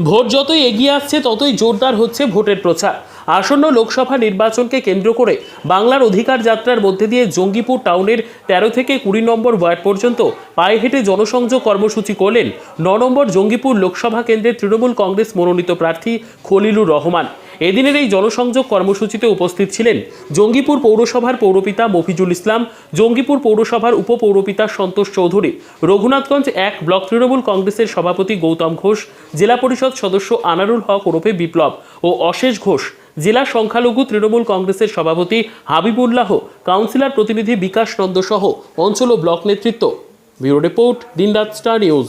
Vote যতই এগিয়ে আসছে ততই জোরদার হচ্ছে ভোটের প্রচার। আসন্ন লোকসভা নির্বাচনকে কেন্দ্র করে বাংলার অধিকার যাত্রার মধ্যে দিয়ে জঙ্গিপুর টাউনের তেরো থেকে কুড়ি নম্বর ওয়ার্ড পর্যন্ত পায়ে হেঁটে জনসংযোগ কর্মসূচি করলেন ন নম্বর জঙ্গিপুর লোকসভা কেন্দ্রের তৃণমূল কংগ্রেস মনোনীত প্রার্থী খলিলুর রহমান। এদিনের এই জনসংযোগ কর্মসূচিতে উপস্থিত ছিলেন জঙ্গিপুর পৌরসভার পৌরপিতা মফিজুল ইসলাম, জঙ্গিপুর পৌরসভার উপপৌরপিতা সন্তোষ চৌধুরী, রঘুনাথগঞ্জ এক ব্লক তৃণমূল কংগ্রেসের সভাপতি গৌতম ঘোষ, জেলা পরিষদ সদস্য আনারুল হক ওরফে বিপ্লব ও অশেষ ঘোষ জেলা সংখ্যালঘু তৃণমূল কংগ্রেসের সভাপতি হাবিবুল্লাহ, কাউন্সিলর প্রতিনিধি বিকাশ নন্দ সহ অঞ্চল ও ব্লক নেতৃত্ব। Bureau report, Dinraat star news.